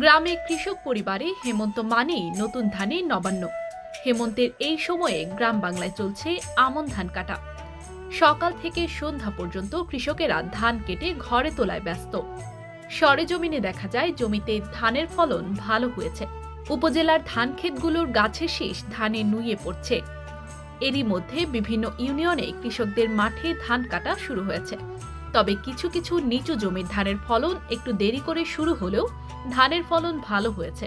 গ্রামে কৃষক পরিবারে হেমন্ত মানেই নতুন ধানে নবান্ন। হেমন্তের এই সময়ে গ্রাম বাংলায় চলছে আমন ধান কাটা। সকাল থেকে সন্ধ্যা পর্যন্ত কৃষকেরা ধান কেটে ঘরে তোলায় ব্যস্ত। সরেজমিনে দেখা যায় জমিতে ধানের ফলন ভালো হয়েছে। উপজেলার ধান ক্ষেতগুলোর গাছের শীষ ধানে নুয়ে পড়ছে। এরই মধ্যে বিভিন্ন ইউনিয়নে কৃষকদের মাঠে ধান কাটা শুরু হয়েছে। তবে কিছু কিছু নিচু জমির ধানের ফলন একটু দেরি করে শুরু হলেও ধানের ফলন ভালো হয়েছে।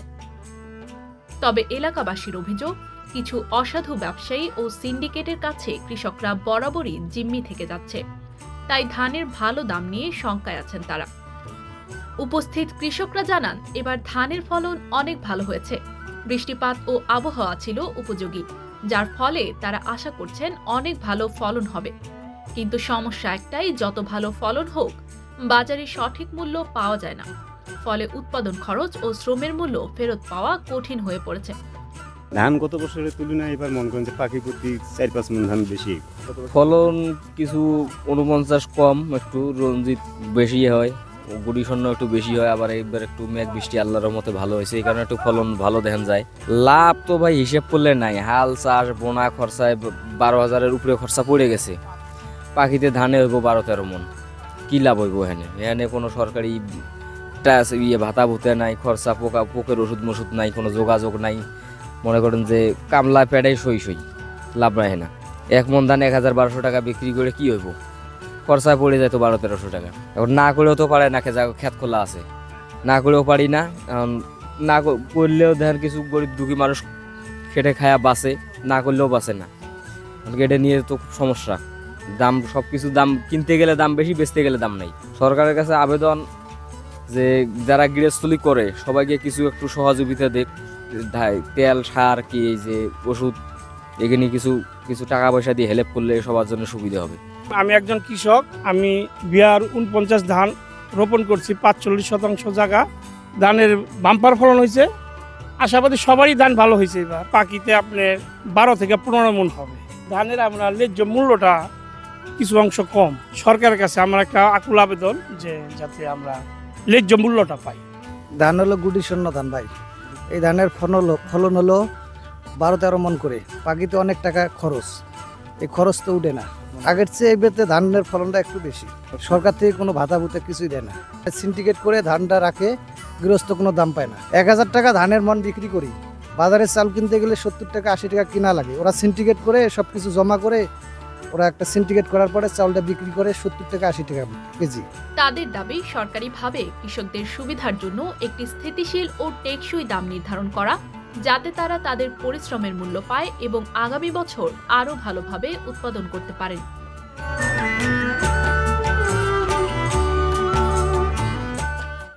তবে এলাকাবাসীর অভিযোগ, কিছু অসাধু ব্যবসায়ী ও সিন্ডিকেটের কাছে কৃষকরা বরাবরই জিম্মি থেকে যাচ্ছে। তাই ধানের ভালো দাম নিয়ে শঙ্কায় আছেন তারা। উপস্থিত কৃষকরা জানান, এবার ধানের ফলন অনেক ভালো হয়েছে। বৃষ্টিপাত ও আবহাওয়া ছিল উপযোগী, যার ফলে তারা আশা করছেন অনেক ভালো ফলন হবে। কিন্তু সমস্যা একটাই যত ভালো ফলন হোক বাজারে সঠিক মূল্য পাওয়া যায় না। ফলে উৎপাদন খরচ ও শ্রমের মূল্য ফেরত পাওয়া কঠিন হয়ে পড়েছে। ধান গত বছরের তুলনায় এবার মনে করেন যে পাখি প্রতি চার পাঁচ মন ধান বেশি। ফলন কিছু উনপঞ্চাশ কম একটু রঞ্জিত বেশি হয় গুড়ি স্বর্ণ একটু বেশি হয় আবার এবার একটু মেঘ বৃষ্টি আল্লাহর মতে ভালো হয়েছে এই কারণে একটু ফলন ভালো দেখা যায়। লাভ তো ভাই হিসেব করলে নাই হাল চাষ বোনা খরচায় বারো হাজারের উপরে খরচা পড়ে গেছে। পাখিতে ধানে হইব বারো তেরো মন। কী লাভ হইব এখানে এখানে কোনো সরকারি টাস ইয়ে ভাতা ভুতে নাই, খরচা পোকা, পোকের ওষুধ মষুধ নাই, কোনো যোগাযোগ নাই। মনে করেন যে কামলা পেড়াই সই সই, লাভ রাখে না এক মন ধান এক হাজার বারোশো টাকা বিক্রি করে কি হইব? খরচায় পড়ে যায় তো বারো তেরোশো টাকা। এখন না করেও তো পারে না যা খেত খোলা আছে। না করেও পারি না না করলেও দেখেন কিছু গরিব দুঃখী মানুষ খেটে খায়া বাঁচে, না করলেও বাঁচে না। এটা নিয়ে তো খুব সমস্যা। দাম সব কিছু দাম, কিনতে গেলে দাম বেশি, বেচতে গেলে দাম নেই। সরকারের কাছে আবেদন যে যারা গৃহস্থলী করে, সবাইকে কিছু একটু সহযোগিতা দেখ তেল, সার কি, এই যে ওষুধ, এখানে কিছু কিছু টাকা পয়সা দিয়ে হেল্প করলে সবার জন্য সুবিধা হবে। আমি একজন কৃষক, আমি বিয়ার উনপঞ্চাশ ধান রোপণ করছি, পাঁচচল্লিশ শতাংশ জায়গা। ধানের বাম্পার ফলন হয়েছে। আশাবাদী সবারই ধান ভালো হয়েছে এবার। পাখিতে আপনার বারো থেকে পনেরো মন হবে। ধানের আমরা ন্যায্য মূল্যটা কিছু অংশ কম। সরকারের কাছে আমার একটা আকুল আবেদন যে যাতে আমরা ন্যায্য মূল্যটা পাই। ধান হলো গুটি শূন্য ধান ভাই। এই ধানের ফলন ফলন হলো বারো তেরো মন করে। পাখিতে অনেক টাকা খরচ। এই খরচ তো উঠে না। আগের চেয়ে এবারে ধানের ফলনটা একটু বেশি। সরকার থেকে কোনো ভাতা ভুতা কিছুই দেয় না। সিন্ডিকেট করে ধানটা রাখে, গৃহস্থ কোনো দাম পায় না। এক হাজার টাকা ধানের মন বিক্রি করি। বাজারে চাল কিনতে গেলে সত্তর টাকা আশি টাকা কিনা লাগে। ওরা সিন্ডিকেট করে সব কিছু জমা করে ওরা একটা সিন্ডিকেট করার পরে চাউলটা বিক্রি করে সত্তর থেকে আশি টাকা কেজি। তাদের দাবি, সরকারিভাবে কৃষকদের সুবিধার জন্য একটি স্থিতিশীল ও টেকসই দাম নির্ধারণ করা, যাতে তারা তাদের পরিশ্রমের মূল্য পায় এবং আগামী বছর আরও ভালোভাবে উৎপাদন করতে পারেন।